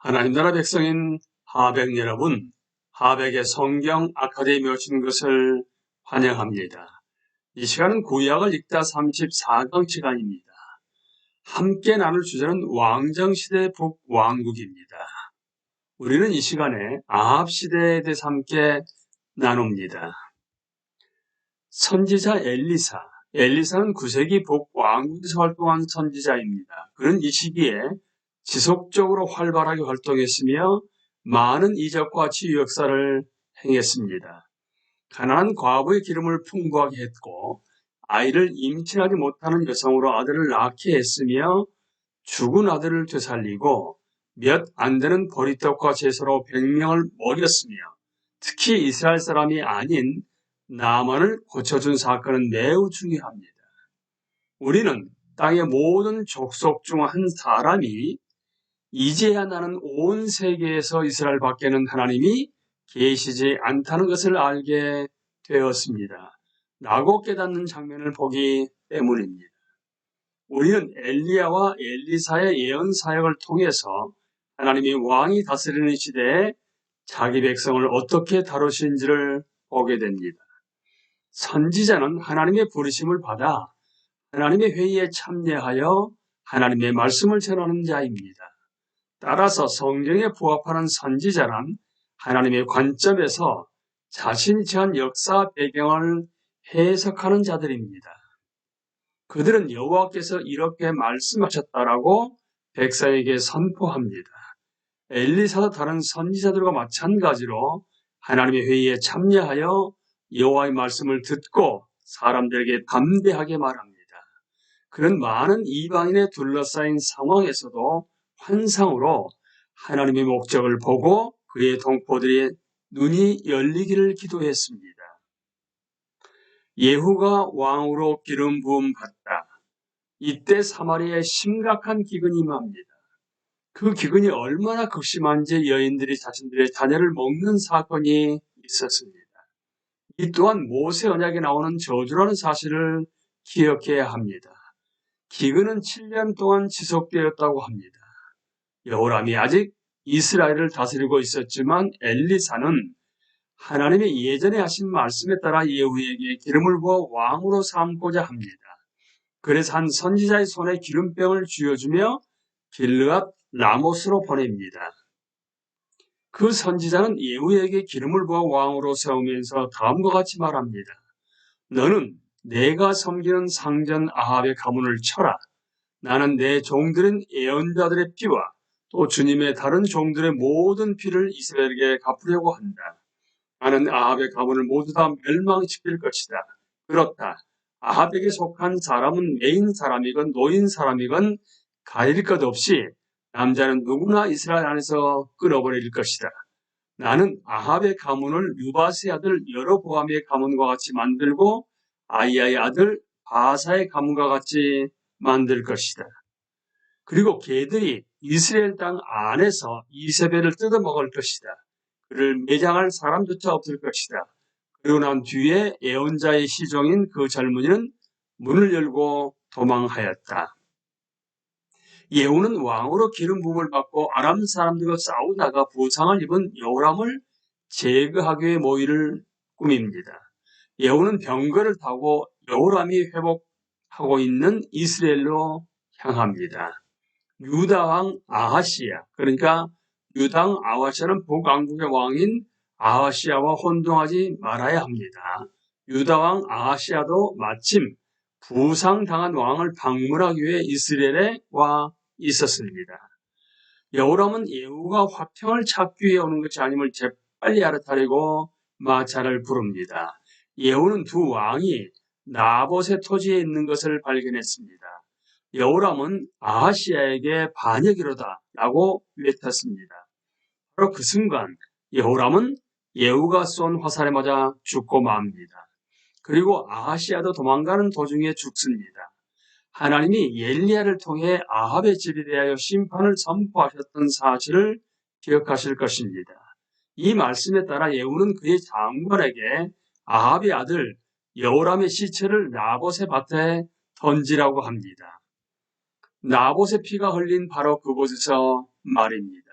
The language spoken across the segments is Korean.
하나님 나라 백성인 하백 여러분, 하백의 성경 아카데미에 오신 것을 환영합니다. 이 시간은 구약을 읽다 34강 시간입니다. 함께 나눌 주제는 왕정시대 북왕국입니다. 우리는 이 시간에 아합시대에 대해서 함께 나눕니다. 선지자 엘리사, 엘리사는 9세기 북왕국에서 활동한 선지자입니다. 그는 이 시기에 지속적으로 활발하게 활동했으며 많은 이적과 치유 역사를 행했습니다. 가난한 과부의 기름을 풍부하게 했고 아이를 임신하지 못하는 여성으로 아들을 낳게 했으며 죽은 아들을 되살리고 몇 안 되는 보리떡과 채소로 백명을 먹였으며 특히 이스라엘 사람이 아닌 나만을 고쳐준 사건은 매우 중요합니다. 우리는 땅의 모든 족속 중 한 사람이 이제야 나는 온 세계에서 이스라엘 밖에는 하나님이 계시지 않다는 것을 알게 되었습니다. 라고 깨닫는 장면을 보기 때문입니다. 우리는 엘리야와 엘리사의 예언 사역을 통해서 하나님이 왕이 다스리는 시대에 자기 백성을 어떻게 다루시는지를 보게 됩니다. 선지자는 하나님의 부르심을 받아 하나님의 회의에 참여하여 하나님의 말씀을 전하는 자입니다. 따라서 성경에 부합하는 선지자란 하나님의 관점에서 자신이 처한 역사 배경을 해석하는 자들입니다. 그들은 여호와께서 이렇게 말씀하셨다라고 백성에게 선포합니다. 엘리사도 다른 선지자들과 마찬가지로 하나님의 회의에 참여하여 여호와의 말씀을 듣고 사람들에게 담대하게 말합니다. 그런 많은 이방인에 둘러싸인 상황에서도 환상으로 하나님의 목적을 보고 그의 동포들의 눈이 열리기를 기도했습니다. 예후가 왕으로 기름 부음 받다. 이때 사마리아에 심각한 기근이 임합니다. 그 기근이 얼마나 극심한지 여인들이 자신들의 자녀를 먹는 사건이 있었습니다. 이 또한 모세 언약에 나오는 저주라는 사실을 기억해야 합니다. 기근은 7년 동안 지속되었다고 합니다. 여호람이 아직 이스라엘을 다스리고 있었지만 엘리사는 하나님의 예전에 하신 말씀에 따라 예후에게 기름을 부어 왕으로 삼고자 합니다. 그래서 한 선지자의 손에 기름병을 쥐어주며 길르앗 라모스로 보냅니다. 그 선지자는 예후에게 기름을 부어 왕으로 세우면서 다음과 같이 말합니다. 너는 내가 섬기는 상전 아합의 가문을 쳐라. 나는 내 종들은 예언자들의 피와 또 주님의 다른 종들의 모든 피를 이스라엘에게 갚으려고 한다. 나는 아합의 가문을 모두 다 멸망시킬 것이다. 그렇다. 아합에게 속한 사람은 메인 사람이건 노인 사람이건 가릴 것 없이 남자는 누구나 이스라엘 안에서 끊어버릴 것이다. 나는 아합의 가문을 유바스의 아들 여로보암의 가문과 같이 만들고 아이야의 아들 바사의 가문과 같이 만들 것이다. 그리고 개들이 이스라엘 땅 안에서 이세벨을 뜯어먹을 것이다. 그를 매장할 사람조차 없을 것이다. 그리고 난 뒤에 예언자의 시종인 그 젊은이는 문을 열고 도망하였다. 예후는 왕으로 기름 부음을 받고 아람 사람들과 싸우다가 부상을 입은 여호람을 제거하기 위해 모의를 꾸밉니다. 예후는 병거를 타고 여호람이 회복하고 있는 이스라엘로 향합니다. 유다왕 아하시아 그러니까 유당 아하시아는 북왕국의 왕인 아하시아와 혼동하지 말아야 합니다. 유다왕 아하시아도 마침 부상당한 왕을 방문하기 위해 이스라엘에 와 있었습니다. 여호람은 예후가 화평을 찾기 위해 오는 것이 아님을 재빨리 알아차리고 마차를 부릅니다. 예후는 두 왕이 나봇의 토지에 있는 것을 발견했습니다. 여호람은 아하시아에게 반역이로다 라고 외쳤습니다. 바로 그 순간 여호람은 예후가 쏜 화살에 맞아 죽고 맙니다. 그리고 아하시아도 도망가는 도중에 죽습니다. 하나님이 엘리야를 통해 아합의 집에 대하여 심판을 선포하셨던 사실을 기억하실 것입니다. 이 말씀에 따라 예후는 그의 장관에게 아합의 아들 여호람의 시체를 나봇의 밭에 던지라고 합니다. 나봇의 피가 흘린 바로 그곳에서 말입니다.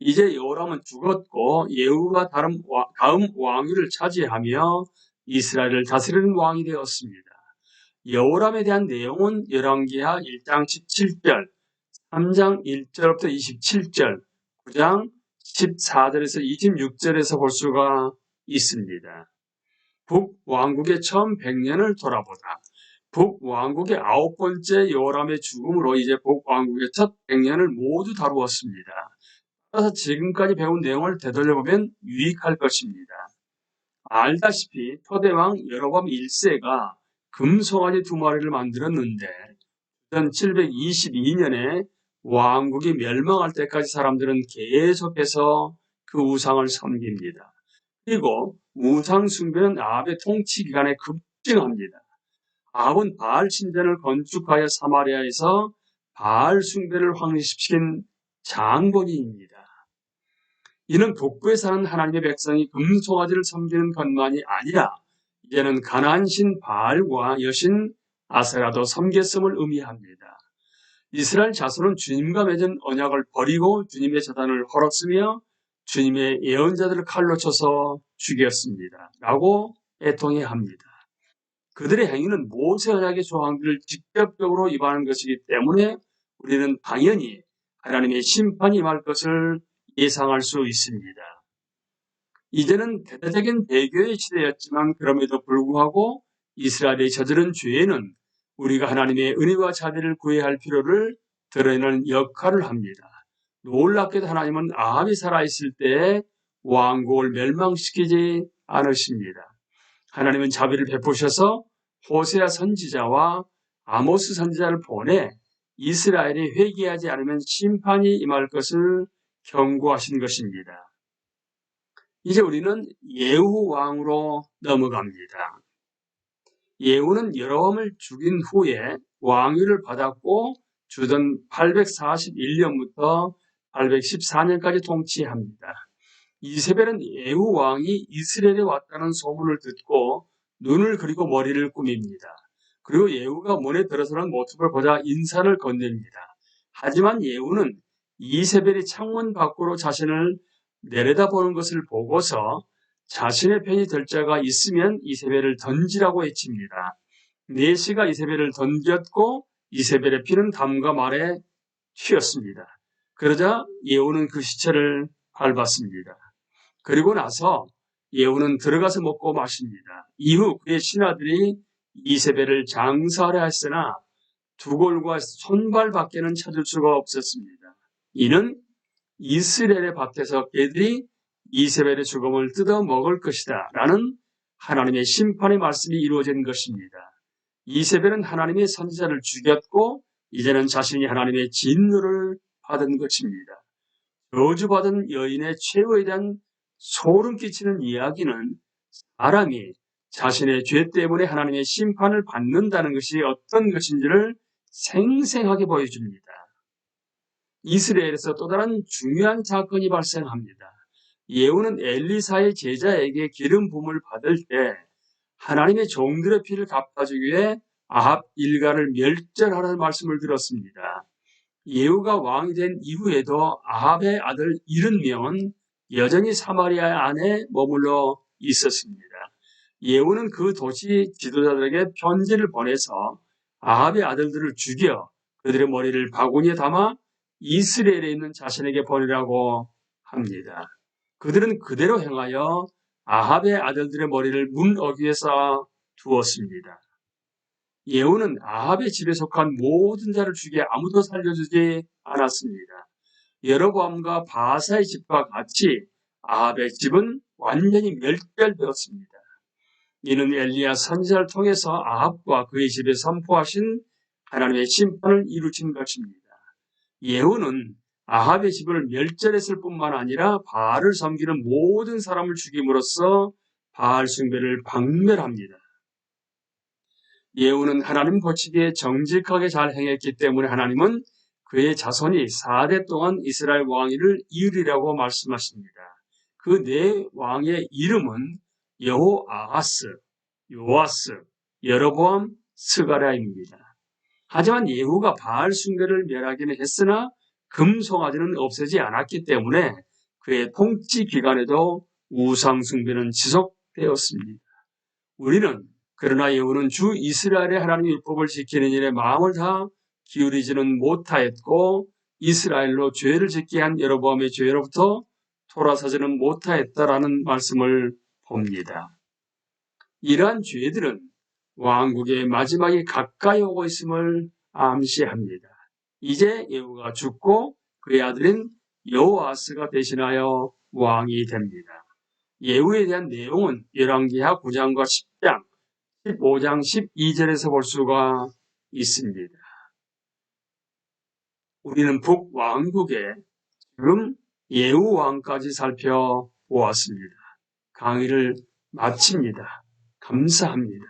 이제 여호람은 죽었고 예후가 다음, 와- 다음 왕위를 차지하며 이스라엘을 다스리는 왕이 되었습니다. 여호람에 대한 내용은 열왕기하 1장 17절, 3장 1절부터 27절, 9장 14절에서 26절에서 볼 수가 있습니다. 북 왕국의 처음 100년을 돌아보다. 북왕국의 아홉 번째 여호람의 죽음으로 이제 북왕국의 첫 100년을 모두 다루었습니다. 따라서 지금까지 배운 내용을 되돌려보면 유익할 것입니다. 알다시피 초대왕 여로밤 1세가 금송아지 두 마리를 만들었는데 1722년에 왕국이 멸망할 때까지 사람들은 계속해서 그 우상을 섬깁니다. 그리고 우상 숭배는 아합의 통치 기간에 급증합니다. 아합은 바알 신전을 건축하여 사마리아에서 바알 숭배를 확립시킨 장본인입니다. 이는 북부에 사는 하나님의 백성이 금송아지를 섬기는 것만이 아니라 이제는 가나안 신 바알과 여신 아세라도 섬겼음을 의미합니다. 이스라엘 자손은 주님과 맺은 언약을 버리고 주님의 재단을 헐었으며 주님의 예언자들을 칼로 쳐서 죽였습니다. 라고 애통해 합니다. 그들의 행위는 모세 언약의 조항들을 직접적으로 위반한 것이기 때문에 우리는 당연히 하나님의 심판이 임할 것을 예상할 수 있습니다. 이제는 대대적인 배교의 시대였지만 그럼에도 불구하고 이스라엘의 저지른 죄는 우리가 하나님의 은혜와 자비를 구해야 할 필요를 드러내는 역할을 합니다. 놀랍게도 하나님은 아합이 살아있을 때 왕국을 멸망시키지 않으십니다. 하나님은 자비를 베푸셔서 호세아 선지자와 아모스 선지자를 보내 이스라엘이 회개하지 않으면 심판이 임할 것을 경고하신 것입니다. 이제 우리는 예후 왕으로 넘어갑니다. 예후는 여로함을 죽인 후에 왕위를 받았고 주던 841년부터 814년까지 통치합니다. 이세벨은 예후 왕이 이스라엘에 왔다는 소문을 듣고 눈을 그리고 머리를 꾸밉니다. 그리고 예후가 문에 들어서는 모습을 보자 인사를 건넵니다. 하지만 예후는 이세벨이 창문 밖으로 자신을 내려다보는 것을 보고서 자신의 편이 될 자가 있으면 이세벨을 던지라고 외칩니다. 네시가 이세벨을 던졌고 이세벨의 피는 담과 말에 튀었습니다. 그러자 예후는 그 시체를 밟았습니다. 그리고 나서 예후는 들어가서 먹고 마십니다. 이후 그의 신하들이 이세벨을 장사하려 했으나 두골과 손발 밖에는 찾을 수가 없었습니다. 이는 이스라엘의 밭에서 개들이 이세벨의 죽음을 뜯어 먹을 것이다 라는 하나님의 심판의 말씀이 이루어진 것입니다. 이세벨은 하나님의 선지자를 죽였고 이제는 자신이 하나님의 진노를 받은 것입니다. 저주받은 여인의 최후에 대한 소름 끼치는 이야기는 사람이 자신의 죄 때문에 하나님의 심판을 받는다는 것이 어떤 것인지를 생생하게 보여줍니다. 이스라엘에서 또 다른 중요한 사건이 발생합니다. 예후는 엘리사의 제자에게 기름 부음을 받을 때 하나님의 종들의 피를 갚아주기 위해 아합 일가를 멸절하라는 말씀을 들었습니다. 예후가 왕이 된 이후에도 아합의 아들 70명은 여전히 사마리아 안에 머물러 있었습니다. 예후는 그 도시 지도자들에게 편지를 보내서 아합의 아들들을 죽여 그들의 머리를 바구니에 담아 이스라엘에 있는 자신에게 보내라고 합니다. 그들은 그대로 행하여 아합의 아들들의 머리를 문 어귀에서 두었습니다. 예후는 아합의 집에 속한 모든 자를 죽여 아무도 살려주지 않았습니다. 여로보암과 바사의 집과 같이 아합의 집은 완전히 멸절되었습니다. 이는 엘리야 선지자를 통해서 아합과 그의 집에 선포하신 하나님의 심판을 이루친 것입니다. 예후는 아합의 집을 멸절했을 뿐만 아니라 바알을 섬기는 모든 사람을 죽임으로써 바알 숭배를 박멸합니다. 예후는 하나님 고치기에 정직하게 잘 행했기 때문에 하나님은 그의 자손이 4대 동안 이스라엘 왕위를 이으리라고 말씀하십니다. 그 네 왕의 이름은 여호아하스, 요아스, 여로보암, 스가랴입니다. 하지만 예후가 바알 숭배를 멸하기는 했으나 금송아지는 없애지 않았기 때문에 그의 통치 기간에도 우상 숭배는 지속되었습니다. 우리는 그러나 여호는 주 이스라엘의 하나님 율법을 지키는 일에 마음을 다 기울이지는 못하였고 이스라엘로 죄를 짓게 한 여로보암의 죄로부터 돌아서지는 못하였다라는 말씀을 봅니다. 이러한 죄들은 왕국의 마지막이 가까이 오고 있음을 암시합니다. 이제 예후가 죽고 그의 아들인 여호아스가 대신하여 왕이 됩니다. 예후에 대한 내용은 열왕기하 9장과 10장, 15장 12절에서 볼 수가 있습니다. 우리는 북왕국에 지금 예후 왕까지 살펴보았습니다. 강의를 마칩니다. 감사합니다.